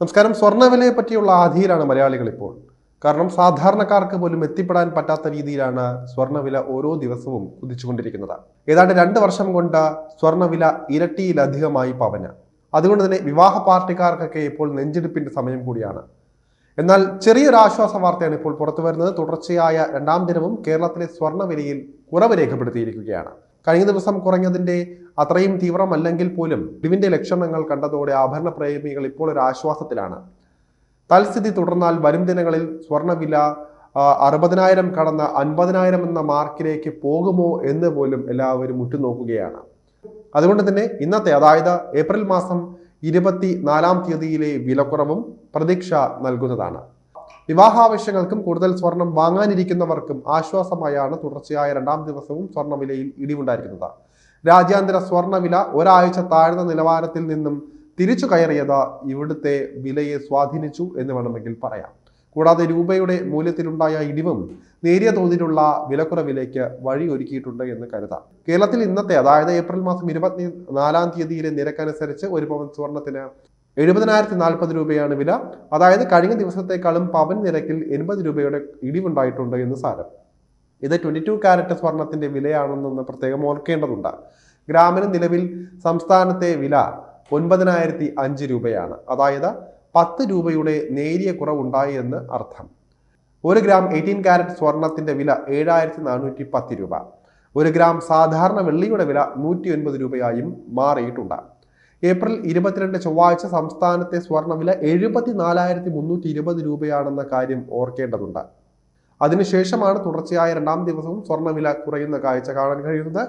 നമസ്കാരം സ്വർണവിലയെ പറ്റിയുള്ള ആധിയിലാണ് മലയാളികൾ ഇപ്പോൾ കാരണം സാധാരണക്കാർക്ക് പോലും എത്തിപ്പെടാൻ പറ്റാത്ത രീതിയിലാണ് സ്വർണവില ഓരോ ദിവസവും കുതിച്ചുകൊണ്ടിരിക്കുന്നത്. ഏതാണ്ട് രണ്ട് വർഷം കൊണ്ട് സ്വർണവില ഇരട്ടിയിലധികമായി പവന്. അതുകൊണ്ട് തന്നെ വിവാഹ പാർട്ടിക്കാർക്കൊക്കെ ഇപ്പോൾ നെഞ്ചെടുപ്പിന്റെ സമയം കൂടിയാണ്. എന്നാൽ ചെറിയൊരു ആശ്വാസ വാർത്തയാണ് ഇപ്പോൾ പുറത്തു വരുന്നത് തുടർച്ചയായ രണ്ടാം ദിനവും കേരളത്തിലെ സ്വർണവിലയിൽ കുറവ് രേഖപ്പെടുത്തിയിരിക്കുകയാണ്. കഴിഞ്ഞ ദിവസം കുറഞ്ഞതിന്റെ അത്രയും തീവ്രമല്ലെങ്കിൽ പോലും ഇതിവിന്റെ ലക്ഷണങ്ങൾ കണ്ടതോടെ ആഭരണ പ്രേമികൾ ഇപ്പോൾ ഒരു ആശ്വാസത്തിലാണ്. തൽസ്ഥിതി തുടർന്നാൽ വരും ദിനങ്ങളിൽ സ്വർണവില അറുപതിനായിരം കടന്ന് അൻപതിനായിരം എന്ന മാർക്കിലേക്ക് പോകുമോ എന്ന് പോലും എല്ലാവരും ഉറ്റുനോക്കുകയാണ്. അതുകൊണ്ട് തന്നെ ഇന്നത്തെ അതായത് ഏപ്രിൽ മാസം ഇരുപത്തി നാലാം തീയതിയിലെ വിലക്കുറവും പ്രതീക്ഷ നൽകുന്നതാണ്. വിവാഹാവശ്യങ്ങൾക്കും കൂടുതൽ സ്വർണം വാങ്ങാനിരിക്കുന്നവർക്കും ആശ്വാസമായാണ് തുടർച്ചയായ രണ്ടാം ദിവസവും സ്വർണവിലയിൽ ഇടിവുണ്ടായിരിക്കുന്നത്. രാജ്യാന്തര സ്വർണവില ഒരാഴ്ച താഴ്ന്ന നിലവാരത്തിൽ നിന്നും തിരിച്ചു കയറിയത് ഇവിടുത്തെ വിലയെ സ്വാധീനിച്ചു എന്ന് വേണമെങ്കിൽ പറയാം. കൂടാതെ രൂപയുടെ മൂല്യത്തിലുണ്ടായ ഇടിവും നേരിയ തോതിലുള്ള വിലക്കുറവിലേക്ക് വഴി ഒരുക്കിയിട്ടുണ്ട് എന്ന് കരുതാം. കേരളത്തിൽ ഇന്നത്തെ അതായത് ഏപ്രിൽ മാസം ഇരുപത്തി നാലാം തീയതിയിലെ നിരക്കനുസരിച്ച് ഒരു പവൻ സ്വർണത്തിന് എഴുപതിനായിരത്തി നാൽപ്പത് രൂപയാണ് വില. അതായത് കഴിഞ്ഞ ദിവസത്തെക്കാളും പവൻ നിരക്കിൽ എൺപത് രൂപയുടെ ഇടിവുണ്ടായിട്ടുണ്ട് എന്ന് സാരം. ഇത് ട്വന്റി ടു കാരറ്റ് സ്വർണത്തിന്റെ വിലയാണെന്നൊന്ന് പ്രത്യേകം ഓർക്കേണ്ടതുണ്ട്. ഗ്രാമിന് നിലവിൽ സംസ്ഥാനത്തെ വില ഒൻപതിനായിരത്തി അഞ്ച് രൂപയാണ്. അതായത് പത്ത് രൂപയുടെ നേരിയ കുറവുണ്ടായി എന്ന് അർത്ഥം. ഒരു ഗ്രാം എയ്റ്റീൻ കാരറ്റ് സ്വർണത്തിന്റെ വില ഏഴായിരത്തി നാനൂറ്റി പത്ത് രൂപ. ഒരു ഗ്രാം സാധാരണ വെള്ളിയുടെ വില നൂറ്റി ഒൻപത് രൂപയായും മാറിയിട്ടുണ്ട്. ഏപ്രിൽ ഇരുപത്തിരണ്ട് ചൊവ്വാഴ്ച സംസ്ഥാനത്തെ സ്വർണവില എഴുപത്തി നാലായിരത്തി മുന്നൂറ്റി ഇരുപത് രൂപയാണെന്ന കാര്യം ഓർക്കേണ്ടതുണ്ട്. അതിനുശേഷമാണ് തുടർച്ചയായ രണ്ടാം ദിവസവും സ്വർണവില കുറയുന്ന കാഴ്ച കാണാൻ കഴിയുന്നത്.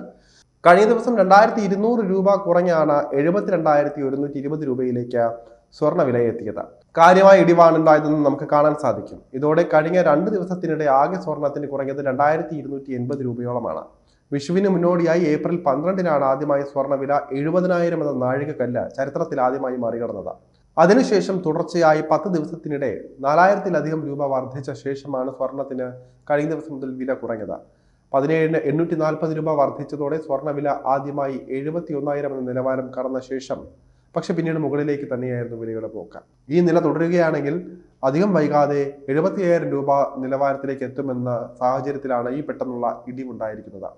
കഴിഞ്ഞ ദിവസം രണ്ടായിരത്തി ഇരുന്നൂറ് രൂപ കുറഞ്ഞാണ് എഴുപത്തിരണ്ടായിരത്തി ഒരുന്നൂറ്റി ഇരുപത് രൂപയിലേക്ക് സ്വർണവില എത്തിയത്. കാര്യമായ ഇടിവാണ് ഉണ്ടായതെന്ന് നമുക്ക് കാണാൻ സാധിക്കും. ഇതോടെ കഴിഞ്ഞ രണ്ട് ദിവസത്തിനിടെ ആകെ സ്വർണത്തിന് കുറഞ്ഞത് രണ്ടായിരത്തി ഇരുന്നൂറ്റി എൺപത് രൂപയോളമാണ്. വിഷുവിന് മുന്നോടിയായി ഏപ്രിൽ പന്ത്രണ്ടിനാണ് ആദ്യമായി സ്വർണവില എഴുപതിനായിരം എന്ന നാഴികക്കല്ല് ചരിത്രത്തിൽ ആദ്യമായി മറികടന്നത്. അതിനുശേഷം തുടർച്ചയായി പത്ത് ദിവസത്തിനിടെ നാലായിരത്തിലധികം രൂപ വർദ്ധിച്ച ശേഷമാണ് സ്വർണത്തിന് കഴിഞ്ഞ ദിവസം മുതൽ വില കുറഞ്ഞത്. പതിനേഴിന് എണ്ണൂറ്റി നാൽപ്പത് രൂപ വർദ്ധിച്ചതോടെ സ്വർണവില ആദ്യമായി എഴുപത്തി ഒന്നായിരം എന്ന നിലവാരം കടന്ന ശേഷം പക്ഷെ പിന്നീട് മുകളിലേക്ക് തന്നെയായിരുന്നു വിലയുടെ പോക്ക്. ഈ നില തുടരുകയാണെങ്കിൽ അധികം വൈകാതെ എഴുപത്തിയ്യായിരം രൂപ നിലവാരത്തിലേക്ക് എത്തുമെന്ന സാഹചര്യത്തിലാണ് ഈ പെട്ടെന്നുള്ള ഇടിവുണ്ടായിരിക്കുന്നത്.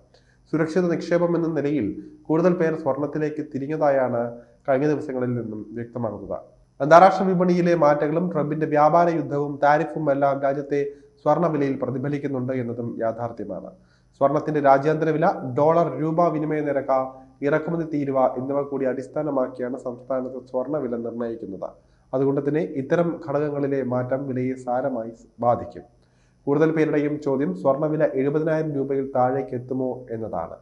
സുരക്ഷിത നിക്ഷേപം എന്ന നിലയിൽ കൂടുതൽ പേർ സ്വർണത്തിലേക്ക് തിരിഞ്ഞതായാണ് കഴിഞ്ഞ ദിവസങ്ങളിൽ നിന്നും വ്യക്തമാകുന്നത്. അന്താരാഷ്ട്ര വിപണിയിലെ മാറ്റങ്ങളും ട്രംപിന്റെ വ്യാപാര യുദ്ധവും താരിഫും എല്ലാം രാജ്യത്തെ സ്വർണവിലയിൽ പ്രതിഫലിക്കുന്നുണ്ട് എന്നതും യാഥാർത്ഥ്യമാണ്. സ്വർണത്തിന്റെ രാജ്യാന്തര വില ഡോളർ രൂപ വിനിമയ നിരക്ക് ഇറക്കുമതി തീരുവ എന്നിവ കൂടി അടിസ്ഥാനമാക്കിയാണ് സംസ്ഥാനത്ത് സ്വർണവില നിർണയിക്കുന്നത്. അതുകൊണ്ട് തന്നെ ഇത്തരം ഘടകങ്ങളിലെ മാറ്റം വിലയെ സാരമായി ബാധിക്കും. കൂടുതൽ പേരുടെയും ചോദ്യം സ്വർണവില എഴുപതിനായിരം രൂപയിൽ താഴേക്ക് എത്തുമോ എന്നതാണ്.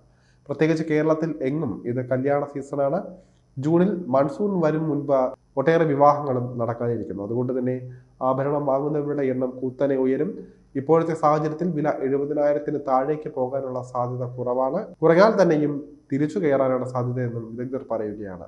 പ്രത്യേകിച്ച് കേരളത്തിൽ എങ്ങും ഇത് കല്യാണ സീസണാണ്. ജൂണിൽ മൺസൂൺ വരും മുൻപ് ഒട്ടേറെ വിവാഹങ്ങളും നടക്കാനിരിക്കുന്നു. അതുകൊണ്ട് തന്നെ ആഭരണം വാങ്ങുന്നവരുടെ എണ്ണം കുത്തനെ ഉയരും. ഇപ്പോഴത്തെ സാഹചര്യത്തിൽ വില എഴുപതിനായിരത്തിന് താഴേക്ക് പോകാനുള്ള സാധ്യത കുറവാണ്. കുറയാൽ തന്നെയും തിരിച്ചു കയറാനാണ് സാധ്യത എന്നും വിദഗ്ധർ പറയുകയാണ്.